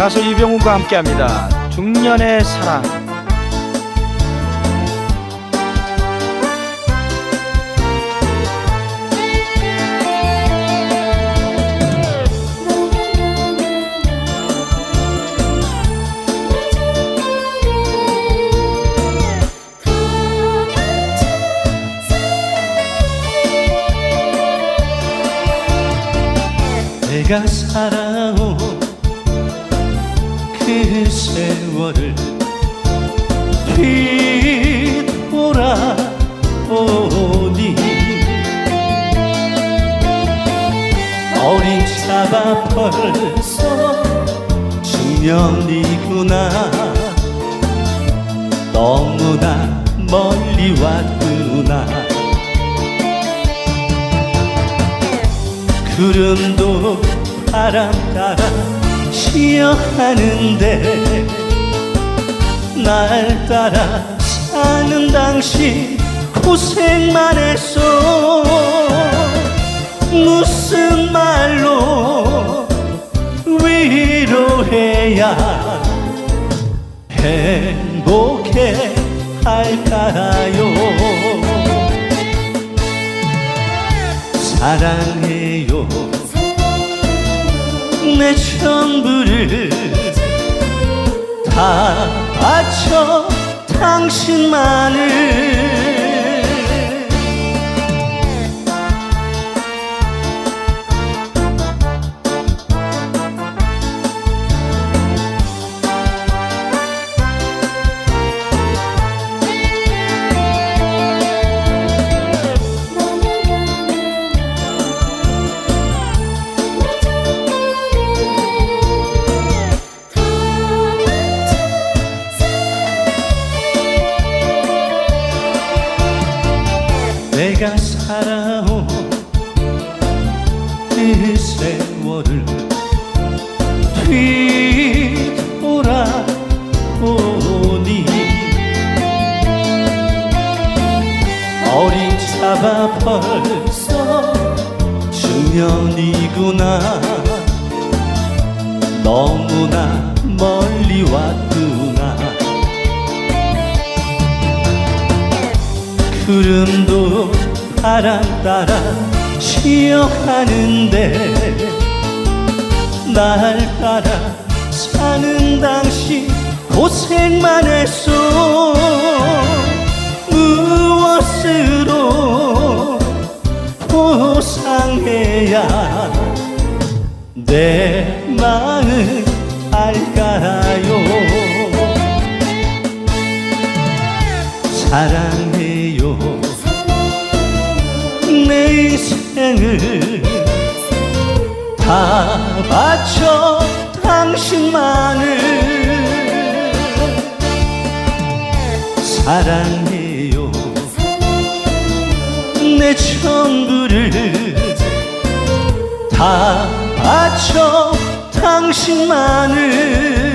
가수 이병훈과 함께합니다. 중년의 사랑. 내가 살아 온그 세월을 뒤돌아보니. 어린 차가 벌써 중년이구나. 너무나 멀리 왔구나. 구름도 바람 따라 쉬어가는데 날 따라 사는 당신 고생만 했어 무슨 말로 위로해야 행복해 할까요? 사랑해요 내 전부를 다 바쳐 당신만을 내가 살아온 그 세월을 뒤돌아보니 어린 차가 벌써 중년이구나. 너무나 멀리 왔구 구름도 바람 따라 쉬어가는데 날 따라 사는 당신 고생만 했어 무엇으로 보상해야 내 마음 알까요 사랑해요. 내 인생을 다 바쳐 당신만을 사랑해요. 내 전부를 다 바쳐 당신만을